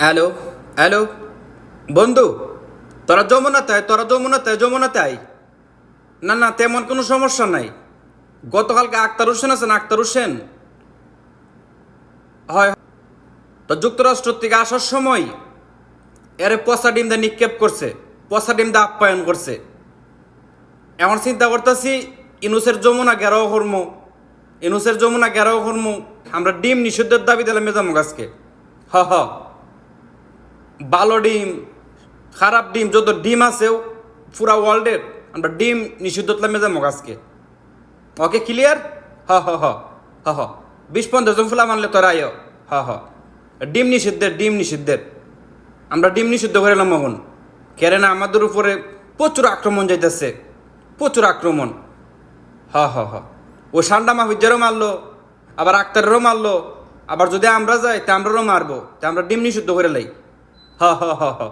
Hello hello বন্ধু, তোরা যমুনাতে আয় তোরা যমুনাতে যমুনাতে আয় না না, তেমন কোনো সমস্যা নাই। গতকালকে আক্তার হোসেন আছেন, আক্তার হোসেন। হয়, তো যুক্তরাষ্ট্র থেকে আসার সময় এরে পচা ডিম দিয়ে নিক্ষেপ করছে, পচা ডিম দিয়ে আপ্যায়ন করছে। এখন চিন্তা করতেছি, ইনুসের যমুনা গেরাও কর্ম ইনুসের যমুনা গেরাও কর্ম আমরা ডিম নিষিদ্ধের দাবি দিলাম মেজামুগ আজকে। হ হ। ভালো ডিম, খারাপ ডিম, যত ডিম আছে পুরা ওয়ার্ল্ডের আমরা ডিম নিষিদ্ধ দিলাম মেজামুগ আজকে। ওকে ক্লিয়ার হ হ হ হ হ। বিশ পঞ্চাশ জন ফুলা মানলে তোরা আয়। হ হ। ডিম নিষিদ্ধের ডিম নিষিদ্ধের। আমরা ডিম নিষিদ্ধ করে এলাম মগন কেরে না, আমাদের উপরে প্রচুর আক্রমণ যাইতেছে। প্রচুর আক্রমণ। হ হ হ। ও সান্ডা মাহুজ্জারও মারলো, আবার আক্তারেরও মারলো। আবার যদি আমরা যাই, তা আমরাও মারবো। তা আমরা ডিম নিষিদ্ধ করে লাই। হ হ হ হ